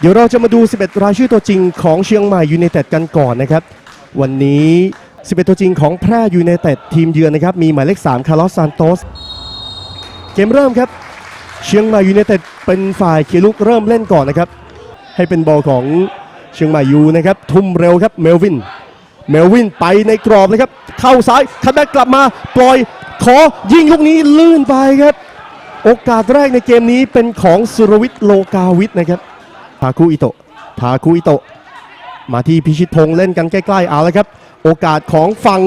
เดี๋ยวเราจะมาดู 11 รายชื่อตัวจริงของเชียงใหม่ยูไนเต็ดกันก่อนนะครับ วันนี้ 11 ตัวจริงของแพร่ยูไนเต็ดทีมเยือนนะครับ มีหมายเลข 3 คาร์ลอสซานโตส เกมเริ่มครับ เชียงใหม่ยูไนเต็ดเป็นฝ่ายเขียลุกเริ่มเล่นก่อนนะครับ ให้เป็นบอลของเชียงใหม่ยูนะครับ ทุ่มเร็วครับเมลวิน เมลวินไปในกรอบเลยครับ เข้าซ้ายคัแบ็กกลับมาปล่อยขอยิงลูกนี้ลื่นไปครับ โอกาสแรกในเกมนี้เป็นของสุรวิทย์โลกาวิทนะครับ ทาคุอิโตะทาคุอิโตะมาที่พิชิตพงษ์เล่นกันใกล้ๆเอาแล้วครับ โอกาสของฝั่ง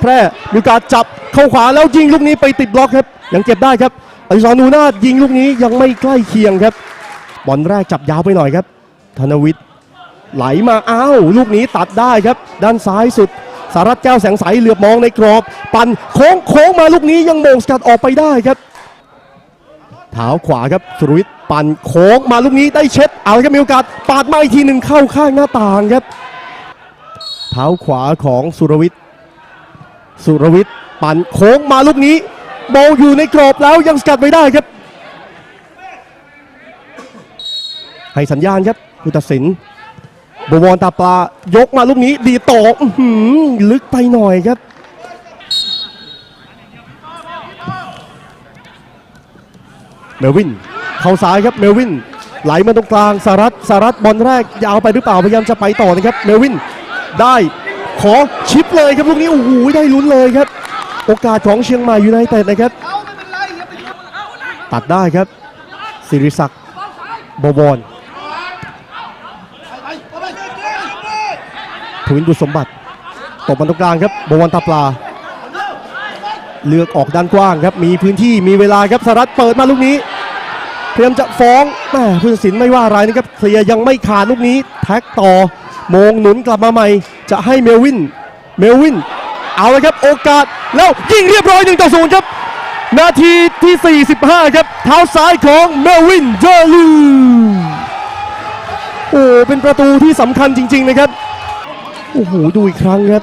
แพร่มีการจับเข้าขวาแล้วยิงลูกนี้ไปติดบล็อกครับยังเก็บได้ครับอดิศรนูนาถยิงลูกนี้ยังไม่ใกล้เคียงครับบอลแรกจับยาวไปหน่อยครับ ธนวิทย์ไหลมาอ้าวลูกนี้ตัดได้ครับ ด้านซ้ายสุด สารัตแก้วแสงใสเหลือบมองในกรอบ ปั่นโค้งโค้งมาลูกนี้ยังโมงสกัดออกไปได้ครับ เท้าขวาครับสุรวิทย์ปั่นโค้งมาลูกนี้ได้เช็ดเอาละครับมีโอกาสปาดมาอีกทีหนึ่งเข้าข้างหน้าต่างครับ เท้าขวาของสุรวิทย์สุรวิทย์ปั่นโค้งมาลูกนี้โบอยู่ในกรอบแล้วยังสกัดไม่ได้ครับ ให้สัญญาณครับผู้ตัดสินบวรตาปลายกมาลูกนี้ดีต่ออื้อหือลึกไปหน่อยครับ เมลวินเข้าซ้ายครับเมลวินไหลมาตรงกลางสารัตสารัตบอลแรกยาวไปหรือเปล่าพยายามจะไปต่อนะครับเมลวินได้ขอชิปเลยครับลูกนี้โอ้โหได้ลุ้นเลยครับ โอกาสของเชียงใหม่ยูไนเต็ดนะครับ ตัดได้ครับสิริศักดิ์บวรทวินบุสมบัติตบมันตรงกลางครับบวรตาปลา เลือกออกด้านกว้างครับ มีพื้นที่มีเวลาครับสรัฐเปิดมาลูกนี้พยายามจะฟ้องแม่ผู้ตัดสินไม่ว่าอะไรนะครับเคลียร์ยังไม่ขาดลูกนี้ แท็กต่อโมงหนุนกลับมาใหม่ จะให้เมลวิน เมลวิน เอาเลยครับโอกาสแล้วยิงเรียบร้อย1ต่อ0ครับ นาทีที่ 45 ครับ เท้าซ้ายของเมลวินเจอร์ลูโอ้เป็นประตูที่สำคัญจริง ๆ นะครับ โอ้โห ดูอีกครั้งครับ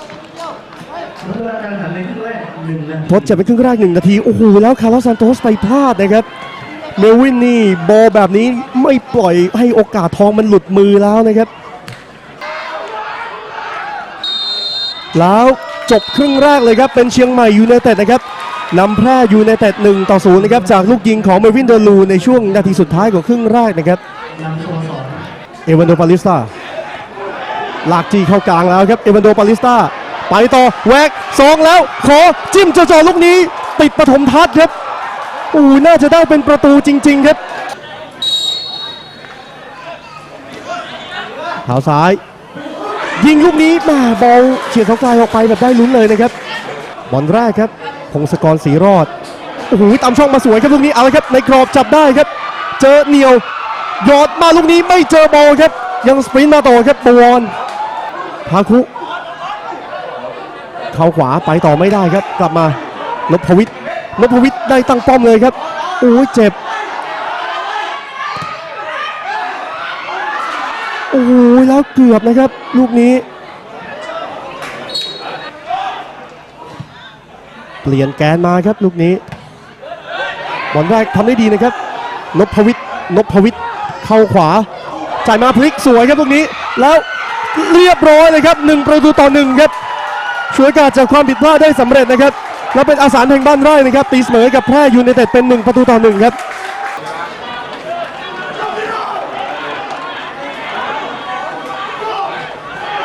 ทดเจ็บไปครึ่งแรกหนึ่งนาที โอ้โห แล้วคาร์ลอสซานโตสไปพลาดนะครับ เมลวินนี่บอลแบบนี้ไม่ปล่อยให้โอกาสทองมันหลุดมือแล้วนะครับ แล้วจบครึ่งแรกเลยครับ เป็นเชียงใหม่ยูไนเต็ดนะครับนำแพร่ยูไนเต็ด1ต่อ0นะครับ จากลูกยิงของเมลวินเดอร์ลูในช่วงนาทีสุดท้ายของครึ่งแรกนะครับ เอวันโดปาลิสตาลากจีเข้ากลางแล้วครับ เอวันโดปาลิสตา ไปต่อแวกสองแล้ว ขอจิ้มจ่อๆลูกนี้ ติดปฐมทัศน์ครับโอ้น่าจะได้เป็นประตูจริง ๆ ครับเท้าซ้าย ยิงลูกนี้มาบอลเฉียดเขาไกลออกไปแบบได้ลุ้นเลยนะครับบอลแรกครับพงศกรศรีรอดโอ้โหตามช่องมาสวยครับลูกนี้เอาละครับในกรอบจับได้ครับ เจอเหนียวหยอดมาลูกนี้ไม่เจอบอลครับ ยังสปรินต์มาต่อครับบวรพาคุ เข้าขวาไปต่อไม่ได้ครับ กลับมานพวิทย์นพวิทย์ได้ตั้งป้อมเลยครับโอ้ยเจ็บโอ้โหแล้วเกือบนะครับ ลูกนี้ เปลี่ยนแกนมาครับลูกนี้บอลแรกทำได้ดีนะครับนพวิทย์นพวิทย์เข้าขวาจ่ายมาพลิกสวยครับลูกนี้ แล้วเรียบร้อยเลยครับหนึ่งประตูต่อหนึ่งครับ ช่วยการจากความผิดพลาดได้สำเร็จนะครับ และเป็นอาสารแห่งบ้านไร่นะครับ ตีเสมอกับแพร่ยูไนเต็ดเป็น 1 ประตูต่อหนึ่งครับ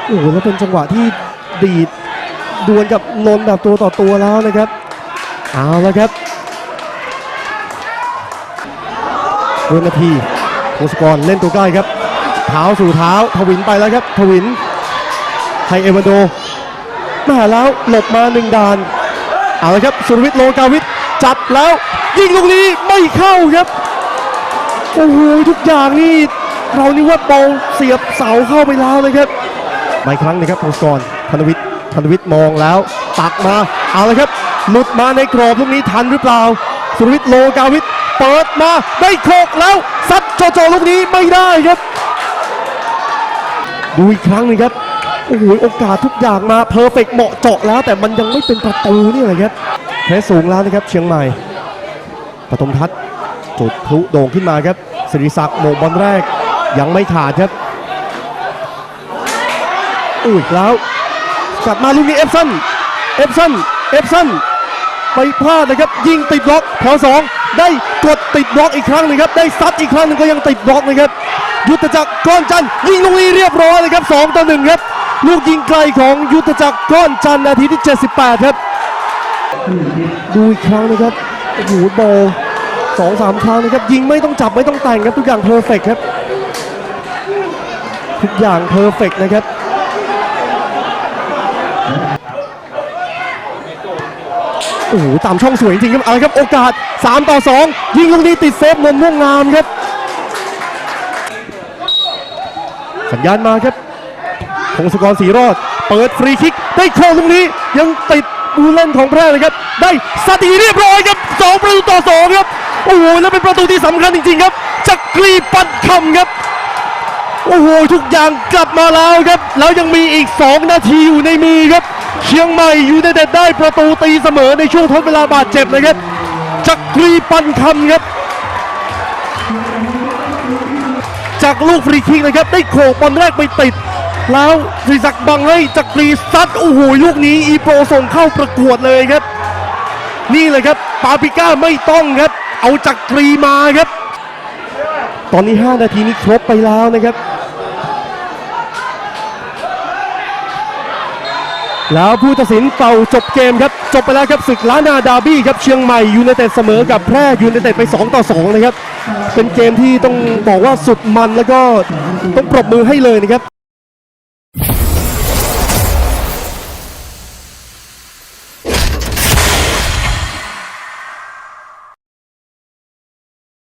โอ้โหแล้วเป็นจังหวะที่ดีดดวลกับนนแบบตัวต่อตัวแล้วนะครับ เอาแล้วครับเรื่องนาทีโคสกรเล่นตัวใกล้ครับ เท้าสู่เท้าทวินไปแล้วครับ ทวินให้เอวันโด มาแล้วหลบมาหนึ่งด่าน เอาละครับสุรวิทย์โลกาวิทย์จัดแล้วยิงลูกนี้ไม่เข้าครับ โอ้โหทุกอย่างนี่เรานี่ว่าบอลเสียบเสาเข้าไปแล้วเลยครับมาอีกครั้งนะครับพงศกรธนวิทย์ธนวิทย์มองแล้ว ตักมาเอาละครับหลุดมาในกรอบลูกนี้ทันหรือเปล่า สุรวิทย์โลกาวิทย์เปิดมาได้โคกแล้วซัดโจ่อๆลูกนี้ไม่ได้ครับ ดูอีกครั้งหนึงครับ โอ้โหโอกาสทุกอย่างมาเพอร์เฟกเหมาะเจาะแล้ว แต่มันยังไม่เป็นประตูนี่แหละครับแพ้สูงแล้วนะครับเชียงใหม่ปฐมทัศน์จุดพลุโด่งขึ้นมาครับสิริศักดิ์โมงบอลแรกยังไม่ขาดครับอุ้ยแล้วกลับมาลูกนี้เอฟซันเอฟซันเอฟซันไปพลาดนะครับยิงติดบล็อกแถวสองได้กดติดบล็อกอีกครั้งหนึงครับได้ซัดอีกครั้งหนึงก็ยังติดบล็อกนะครับยุทธจักรก้อนจันทร์ยิงลูกนี้เรียบร้อยเลยครับ2ต่อ1ครับ ลูกยิงไกลของยุทธจักรก้อนจันนาทีที่ 78 ครับ ดูอีกครั้งนะครับโอ้โหโบว์สองสามครั้งนะครับ ยิงไม่ต้องจับไม่ต้องแต่งครับ ทุกอย่างเพอร์เฟกครับ ทุกอย่างเพอร์เฟกนะครับโอ้โหตามช่องสวยจริงครับอาละครับ โอกาส 3 ต่อ 2 ยิงลูกนี้ติดเซฟนนท์ม่วงงามครับ สัญญาณมาครับ งศกรสีรอด เปิดฟรีคิกได้โค้งลูกนี้ ยังติดผู้เล่นของแพร่เลยครับ ได้สตีเรียบร้อยครับ2ประตูต่อ2ครับ โอ้โห แล้วเป็นประตูที่สำคัญจริงๆครับ จักรีปันคำครับ โอ้โห ทุกอย่างกลับมาแล้วครับ แล้วยังมีอีก 2 นาทีอยู่ในมือครับ เชียงใหม่ยูไนเต็ดได้ประตูตีเสมอในช่วงทดเวลาบาดเจ็บนะครับ จักรีปันคำครับจากลูกฟรีคิกนะครับ ได้โขกบอลแรกไปติด แล้วศรีศักดิ์บังให้จักรีซัดโอ้โหลูกนี้อีโปรส่งเข้าประกวดเลยครับ นี่เลยครับปาปิก้าไม่ต้องครับ เอาจักรีมาครับ ตอนนี้ 5 นาทีนี้ครบไปแล้วนะครับ แล้วผู้ตัดสินเป่าจบเกมครับ จบไปแล้วครับศึกล้านนาดาบี้ครับเชียงใหม่ยูไนเต็ดเสมอกับแพร่ยูไนเต็ดไป 2 ต่อ 2 นะครับ เป็นเกมที่ต้องบอกว่าสุดมันแล้วก็ต้องปรบมือให้เลยนะครับ you.